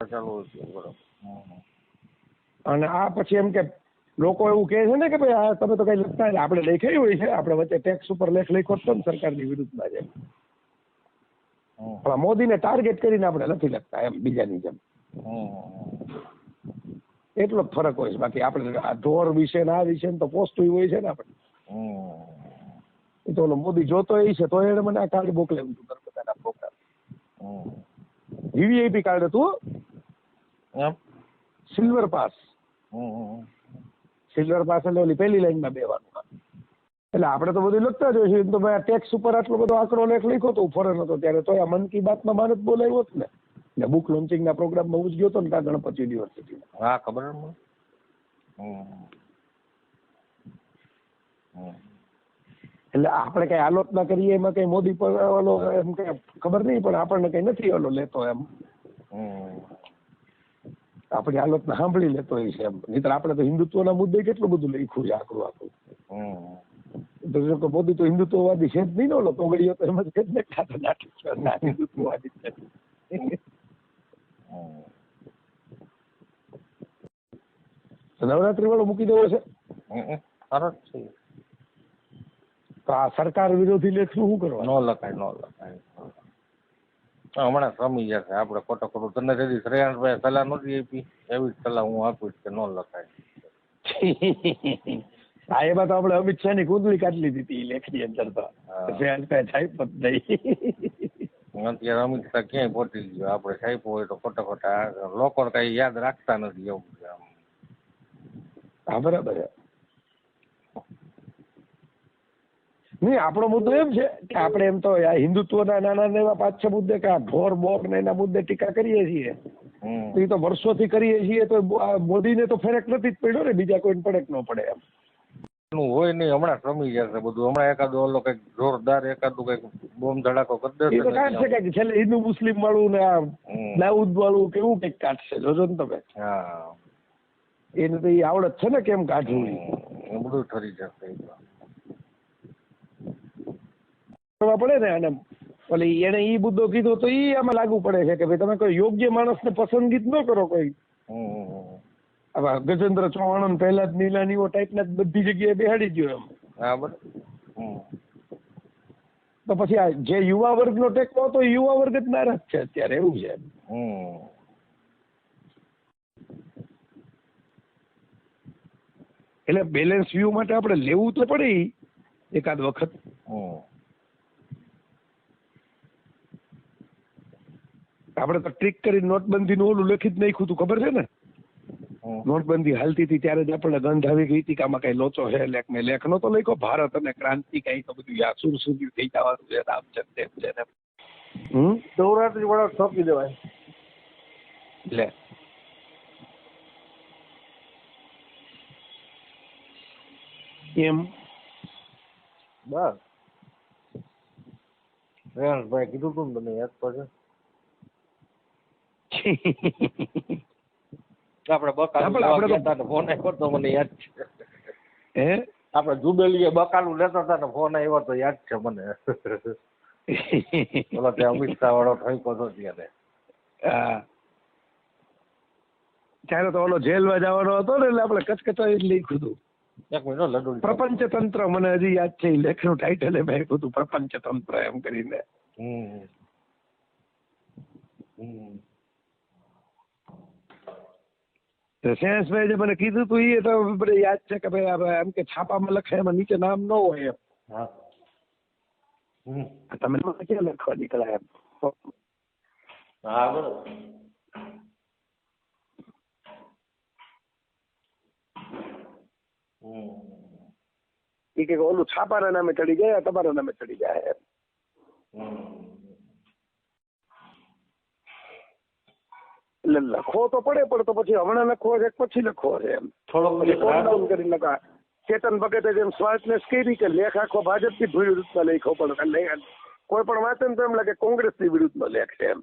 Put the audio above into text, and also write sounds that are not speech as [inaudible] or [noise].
ચાલુ છે બરોબર. અને આ પછી એમ કે લોકો એવું કહે છે ને કે ભાઈ આ તમે તો કઈ લખતા નહીં. આપણે લખાયું હોય છે. આપણે વચ્ચે ટેક્સ ઉપર લેખ લખ્યો હતો ને સરકારની વિરુદ્ધમાં જેમ પણ મોદીને ટાર્ગેટ કરીને આપણે નથી લખતા એમ બીજાની જેમ. એટલો જ ફરક હોય છે. બાકી આપણે આ ઢોર વિશે ને આ વિશે તો પોસ્ટ હોય છે ને આપણે. એ તો ઓલો મોદી જોતો એ છે તો એને મને આ કાર્ડ મોકલાવ્યું હતું નર્મદાના પ્રોગ્રામ વીવીઆઈપી કાર્ડ હતું સિલ્વર પાસ. સિલ્વર પાસ એટલે ઓલી પહેલી લાઈનમાં બેવાનું. એટલે આપણે તો બધું લખતા જ છે તો ભાઈ ટેક્સ ઉપર આટલો બધો આંકડો લેખ લખ્યો હતો ફોરેન હતો ત્યારે તો આ મન કી બાતમાં મારે જ બોલાવ્યો જ ને. એટલે બુક લોન્ચિંગના પ્રોગ્રામમાં હું જ ગયો હતો ને ત્યાં ગણપત યુનિવર્સિટીમાં હા ખબર. એટલે આપણે કઈ આલોચના કરીએ એમાં કઈ મોદી પર ઓલો એમ કઈ ખબર નહીં પણ આપણને કઈ નથી ઓલો લેતો એમ. હમ. આપણી આલોચના સાંભળી લેતો હોય છે એમ. નહીતર આપણે તો હિન્દુત્વના મુદ્દે કેટલું બધું લખ્યું છે આકરું આકરું હમ. તો મોદી તો હિન્દુત્વવાદી છે જ નહીં ને ઓલો તોગડીઓ તો એમ જ કે જ ને ખાતો નાટક છે, ના હિન્દુત્વવાદી છે. નવરાત્રી વાળો મૂકી દેવો છે? સરસ છે. તો આ સરકાર વિરોધી લેખનું શું ન કરવાનું લખાય ન લખાય. હમણાં સમી જશે આપણે ખોટો ખોટું તને તેથી શ્રેયાંશભાઈ સલાહ નહોતી આપી. એવી જ સલાહ હું આપીશ કે ન લખાય. [laughs] હા એમાં તો આપણે અમિત શાહની કુંડલી કાઢી લીધી હતી લેખની અંદર તો. ફેર થાય જ નહીં. અત્યારે અમિત શાહ ક્યાંય પહોંચી ગયો? આપણે સાહેબ હોય તો ખોટા ખોટા લોકો કઈ યાદ રાખતા નથી એવું. હા બરાબર છે નહીં આપણો મુદ્દો એમ છે કે આપણે એમ તો આ હિન્દુત્વના નાના એવા પાંચ છ મુદ્દે કે આ ઢોર બોક ને એના મુદ્દે ટીકા કરીએ છીએ. તો એ તો વર્ષોથી કરીએ છીએ તો મોદીને તો ફરક નથી જ પડ્યો ને બીજા કોઈને ફરક ન પડે એમ. હોય નહીં હમણાં સમી જશે બધું. હમણાં એકાદું ઓલો કંઈક જોરદાર એકાદું કંઈક બોમ્બ ધડાકો કરી દેશે તો કાઢશે કંઈક કે છેલ્લે હિન્દુ મુસ્લિમ વાળું ને આ દાઉદ વાળું કેવું કંઈક કાઢશે જોજો ને તમે. હા. એને તો એ આવડત છે ને કેમ કાઢવું. બધું ઠરી જશે. કરવા પડે ને અને ઓલી એને ઈ મુદ્દો કીધો તો એ આમાં લાગુ પડે છે કે ભાઈ તમે કોઈ યોગ્ય માણસને પસંદગી જ ન કરો કોઈ હમ. આવા ગજેન્દ્ર ચૌહાણ પહેલા જ નીલાનીઓ ટાઈપના જ બધી જગ્યાએ બેહાડી ગયો એમ હા બરાબર. તો પછી આ જે યુવા વર્ગનો ટેકો હતો એ યુવા વર્ગ જ નારાજ છે અત્યારે એવું છે હમ. એટલે બેલેન્સ વ્યૂ માટે આપણે લેવું તો પડે એકાદ વખત આપણે તો ટ્રીક કરી નોટબંધીનું ઓલું લખી જ નાખ્યું હતું ખબર છે ને. નોટબંધી હાલતી હતી ત્યારે જ આપણને ગંધ આવી ગઈ હતી કે આમાં કઈ લોચો છે લેખ મેં લેખ નતો લખ્યો. ભારત અને ક્રાંતિ કઈ તો બધું યા સુર સુધી થઈ જવાનું છે આમ છે તેમ છે ને હમ? નવરાત્રી વાળા સોંપી દેવાય. લે. એમ. બસ. રેહાંશભાઈ કીધું તું મને યાદ છે આપણે બકાલું ફોન આવ્યો તો મને યાદ છે. હે? આપણે જુબેલીએ બકાલું લેતા હતા ને ફોન આવ્યો તો યાદ છે મને. ઓલો ત્યાં અમિત શાહ વાળો ઠંકો હતો ત્યારે ત્યારે તો ઓલો જેલમાં જવાનો હતો ને એટલે આપણે કચકચાઈ જ લખ્યું હતું. પ્રપંચ તંત્ર મને હજી યાદ છે લેખનું ટાઇટલ એમ મેં હતું પ્રપંચ તંત્ર એમ કરીને. હમ. હમ. તો શેષભાઈ જે મને કીધું હતું એ તો મને યાદ છે કે ભાઈ હવે એમ કે છાપામાં લખે એમાં નીચે નામ ન હોય એમ. હા. હમ. આ તમે મને ક્યાં લખવા નીકળ્યા એમ? હા બરોબર હમ. એ કે ઓલું છાપાના નામે ચડી ગયા તમારા નામે ચડી જાય એમ હમ એટલે લખવો તો પડે પણ તો પછી હમણાં લખવો છે પછી લખવો છે એમ. થોડો કરી લખા. ચેતન ભગતે જેમ સ્વાર્ટનેસ કરી કે લેખ આખો ભાજપની વિરુદ્ધમાં લખ્યો પણ કોઈ પણ વાંચે ને તો એમ લાગે કોંગ્રેસની વિરુદ્ધનો લેખ છે એમ